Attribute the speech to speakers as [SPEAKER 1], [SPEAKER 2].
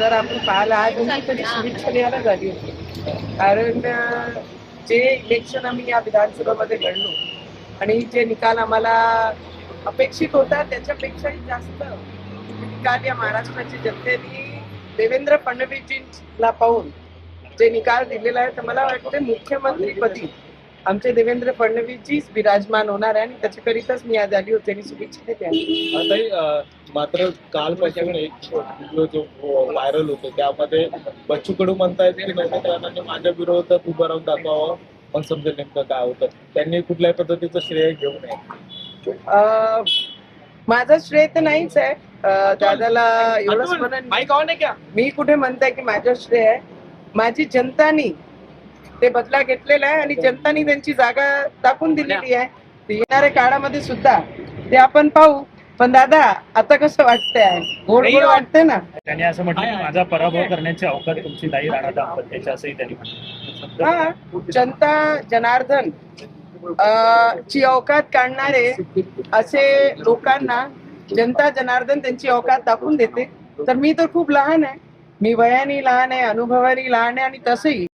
[SPEAKER 1] काल आज तरी शुभेच्छा द्यायला झाली होती. कारण जे इलेक्शन आम्ही या विधानसभेमध्ये लढलो आणि जे निकाल आम्हाला अपेक्षित होता त्याच्यापेक्षाही जास्त निकाल या महाराष्ट्राच्या जनतेने देवेंद्र फडणवीसजींना पाहून जे निकाल दिलेला आहे तर मला वाटतं मुख्यमंत्रीपदी आमचे देवेंद्र फडणवीसजीच विराजमान होणार आहे आणि त्याच्याकरिताच मी आज आली होती आणि शुभेच्छा देते
[SPEAKER 2] मात्र काल माझ्याकडे एक व्हिडिओ जो व्हायरल होतो त्यामध्ये बच्चू कडू म्हणतायत की नवनीतांनी माझ्या विरोधात उभं राहून दाखवावं. मग समजेल नेमकं काय होतं. त्यांनी कुठल्याही पद्धतीचं श्रेय घेऊ नये.
[SPEAKER 1] अं, माझं श्रेय तर नाहीच आहे. दादाला एवढंच म्हणून मी कुठे म्हणताय की माझं श्रेय आहे. माझी जनतानी ते बदला घेतलेला आहे आणि जनतानी त्यांची जागा दाखवून दिलेली आहे. ते येणाऱ्या काळामध्ये सुद्धा ते आपण पाहू. पण दादा आता कसं वाटतंय? गोड गोड वाटतंय ना?
[SPEAKER 3] त्यांनी असं म्हटलं माझा पराभव करण्याची अवकाश तुमची नाही राणा दाम्पत्याची असंही त्यांनी म्हटलं.
[SPEAKER 1] हा जनता जनार्दन ची अवकात काढणारे असे लोकांना जनता जनार्दन त्यांची अवकात दाखवून देते. तर मी तर खूप लहान आहे. मी वयाने लहान आहे अनुभवाने लहान आहे आणि तसंही